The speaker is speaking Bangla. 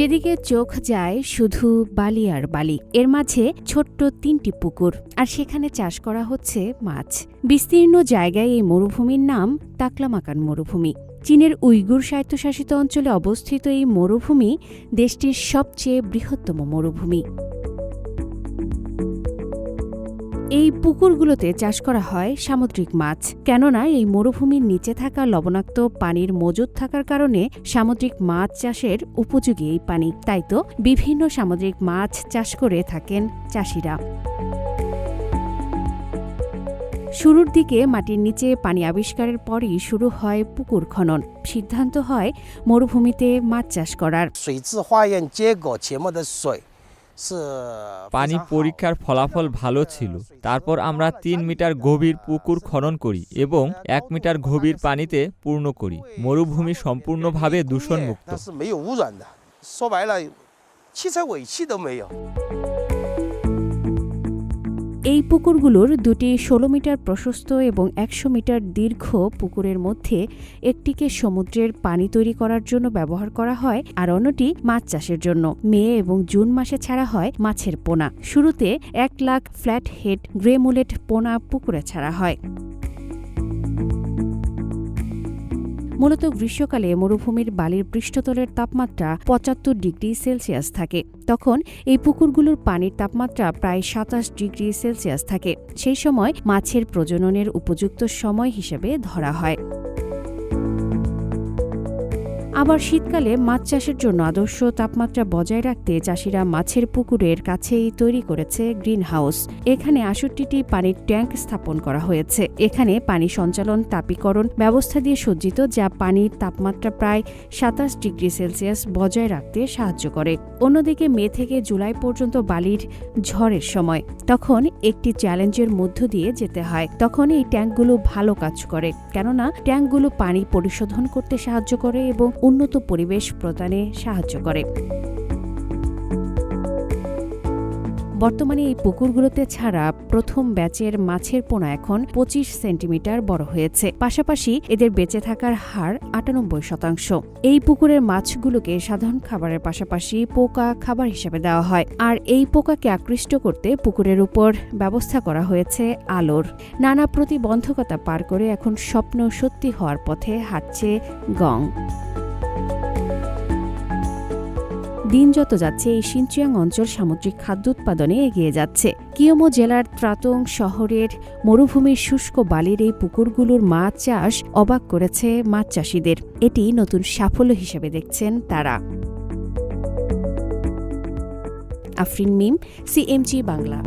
যেদিকে চোখ যায় শুধু বালি আর বালি। এর মাঝে ছোট্ট তিনটি পুকুর, আর সেখানে চাষ করা হচ্ছে মাছ। বিস্তীর্ণ জায়গায় এই মরুভূমির নাম তাকলামাকান মরুভূমি। চীনের উইগুর স্বায়ত্তশাসিত অঞ্চলে অবস্থিত এই মরুভূমি দেশটির সবচেয়ে বৃহত্তম মরুভূমি। এই পুকুরগুলোতে চাষ করা হয় সামুদ্রিক মাছ। কেননা এই মরুভূমির নিচে থাকা লবণাক্ত পানির মজুদ থাকার কারণে সামুদ্রিক মাছ চাষের উপযোগী এই পানি। তাই তো বিভিন্ন সামুদ্রিক মাছ চাষ করে থাকেন চাষিরা। শুরুর দিকে মাটির নিচে পানি আবিষ্কারের পরই শুরু হয় পুকুর খনন। সিদ্ধান্ত হয় মরুভূমিতে মাছ চাষ করার। পানি পরীক্ষার ফলাফল ভালো ছিল। তারপর আমরা তিন মিটার গভীর পুকুর খনন করি এবং এক মিটার গভীর পানিতে পূর্ণ করি। মরুভূমি সম্পূর্ণভাবে দূষণমুক্ত। এই পুকুরগুলোর দুটি ষোলো মিটার প্রশস্ত এবং একশো মিটার দীর্ঘ পুকুরের মধ্যে একটিকে সমুদ্রের পানি তৈরি করার জন্য ব্যবহার করা হয় আর অন্যটি মাছ চাষের জন্য। মে এবং জুন মাসে ছাড়া হয় মাছের পোনা। শুরুতে এক লাখ ফ্ল্যাট হেড গ্রেমুলেট পোনা পুকুরে ছাড়া হয়। মূলত গ্রীষ্মকালে মরুভূমির বালির পৃষ্ঠতলের তাপমাত্রা পঁচাত্তর ডিগ্রি সেলসিয়াস থাকে। তখন এই পুকুরগুলোর পানির তাপমাত্রা প্রায় সাতাশ ডিগ্রি সেলসিয়াস থাকে। সেই সময় মাছের প্রজননের উপযুক্ত সময় হিসেবে ধরা হয়। আবার শীতকালে মাছ চাষের জন্য আদর্শ তাপমাত্রা বজায় রাখতে চাষিরা মাছের পুকুরের কাছেই তৈরি করেছে গ্রিন হাউস এখানে আষট্টিটি পানির ট্যাঙ্ক স্থাপন করা হয়েছে। এখানে পানি সঞ্চালন, তাপীকরণ ব্যবস্থা দিয়ে সজ্জিত, যা পানির তাপমাত্রা প্রায় সাতাশ ডিগ্রি সেলসিয়াস বজায় রাখতে সাহায্য করে। অন্যদিকে মে থেকে জুলাই পর্যন্ত বালির ঝড়ের সময় তখন একটি চ্যালেঞ্জের মধ্য দিয়ে যেতে হয়। তখন এই ট্যাঙ্কগুলো ভালো কাজ করে, কেননা ট্যাঙ্কগুলো পানি পরিশোধন করতে সাহায্য করে এবং উন্নত পরিবেশ প্রদানে সাহায্য করে। বর্তমানে এই পুকুরগুলোতে ছাড়া প্রথম ব্যাচের মাছের পোনা এখন পঁচিশ সেন্টিমিটার বড় হয়েছে। পাশাপাশি এদের বেঁচে থাকার হার আটানব্বই শতাংশ। এই পুকুরের মাছগুলোকে সাধারণ খাবারের পাশাপাশি পোকা খাবার হিসেবে দেওয়া হয়। আর এই পোকাকে আকৃষ্ট করতে পুকুরের উপর ব্যবস্থা করা হয়েছে আলোর। নানা প্রতিবন্ধকতা পার করে এখন স্বপ্ন সত্যি হওয়ার পথে হাঁটছে গং। দিন যত যাচ্ছে, এই সিনচিয়াং অঞ্চল সামুদ্রিক খাদ্য উৎপাদনে এগিয়ে যাচ্ছে। কিয়মো জেলার ত্রাতং শহরের মরুভূমির শুষ্ক বালির এই পুকুরগুলোর মাছ চাষ অবাক করেছে মাছ চাষিদের। এটি নতুন সাফল্য হিসেবে দেখছেন তারা। আফরিন মিম, সিএমজি বাংলা।